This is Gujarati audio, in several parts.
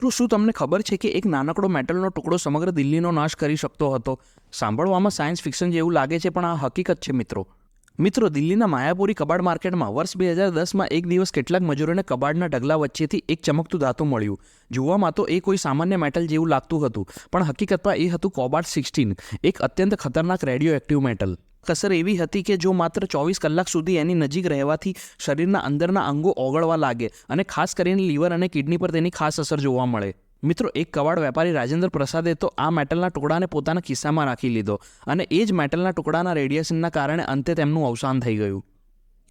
તો શું તમને ખબર છે કે એક નાનકડો મેટલનો ટુકડો સમગ્ર દિલ્હીનો નાશ કરી શકતો હતો? સાંભળવામાં સાયન્સ ફિક્શન જેવું લાગે છે, પણ આ હકીકત છે, મિત્રો. મિત્રો, દિલ્હીના માયાપુરી કબાડ માર્કેટમાં વર્ષ બે હજાર દસમાં એક દિવસ કેટલાક મજૂરોને કબાડના ઢગલા વચ્ચેથી એક ચમકતું ધાતુ મળ્યું. જોવામાં તો એ કોઈ સામાન્ય મેટલ જેવું લાગતું હતું, પણ હકીકતમાં એ હતું કોબાડ સિક્સટીન, એક અત્યંત ખતરનાક રેડિયો એક્ટિવ મેટલ કસર એવી હતી કે જો માત્ર ચોવીસ કલાક સુધી એની નજીક રહેવાથી શરીરના અંદરના અંગો ઓગળવા લાગે અને ખાસ કરીને લીવર અને કિડની પર તેની ખાસ અસર જોવા મળે. મિત્રો, એક કવાડ વેપારી રાજેન્દ્ર પ્રસાદે તો આ મેટલના ટુકડાને પોતાના ખિસ્સામાં રાખી લીધો અને એ જ મેટલના ટુકડાના રેડિયેશનના કારણે અંતે તેમનું અવસાન થઈ ગયું.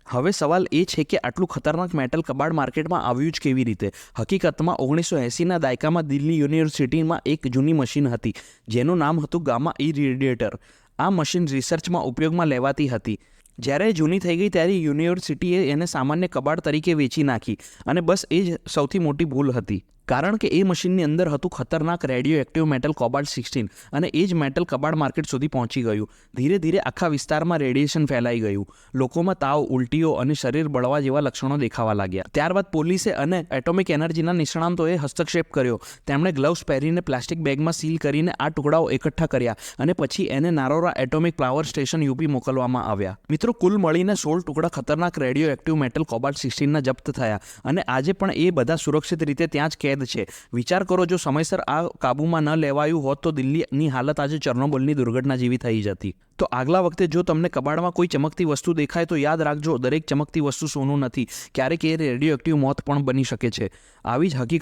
હવે સવાલ એ છે કે આટલું ખતરનાક મેટલ કબાડ માર્કેટમાં આવ્યું જ કેવી રીતે? હકીકતમાં, ઓગણીસો એંસીના દાયકામાં દિલ્હી યુનિવર્સિટીમાં એક જૂની મશીન હતી, જેનું નામ હતું ગામા ઈ રેડિયેટર આ મશીન રિસર્ચમાં ઉપયોગમાં લેવાતી હતી. જ્યારે જૂની થઈ ગઈ ત્યારે યુનિવર્સિટીએ એને સામાન્ય કબાડ તરીકે વેચી નાખી અને બસ એ જ સૌથી મોટી ભૂલ હતી. કારણ કે એ મશીનની અંદર હતું ખતરનાક radio active metal cobalt sixteen અને એ જ મેટલ કબાડ માર્કેટ સુધી પહોંચી ગયું. ધીરે ધીરે આખા વિસ્તારમાં રેડિયેશન ફેલાઈ ગયું. લોકોમાં તાવ, ઉલટીઓ અને શરીર બળવા જેવા લક્ષણો દેખાવા લાગ્યા. ત્યારબાદ પોલીસે અને એટોમિક એનર્જીના નિષ્ણાંતોએ હસ્તક્ષેપ કર્યો. તેમણે ગ્લવ્સ પહેરીને પ્લાસ્ટિક બેગમાં સીલ કરીને આ ટુકડાઓ એકઠા કર્યા અને પછી એને Narora atomic power station UP મોકલવામાં આવ્યા. મિત્રો, કુલ મળીને સોળ ટુકડા ખતરનાક રેડિયો એક્ટિવ મેટલ કોબાલ્ટ સિક્સટીનના જપ્ત થયા અને આજે પણ એ બધા સુરક્ષિત રીતે ત્યાં જ કેદ છે. વિચાર કરો, જો સમયસર આ કાબૂમાં ન લેવાયું હોત તો દિલ્હીની હાલત આજે ચરણોબોલની દુર્ઘટના જેવી થઈ જતી. તો આગલા વખતે જો તમને કબાડમાં કોઈ ચમકતી વસ્તુ દેખાય તો યાદ રાખજો, દરેક ચમકતી વસ્તુ સોનું નથી. ક્યારેક એ રેડિયો એક્ટિવ મોત પણ બની શકે છે. આવી જ હકીકત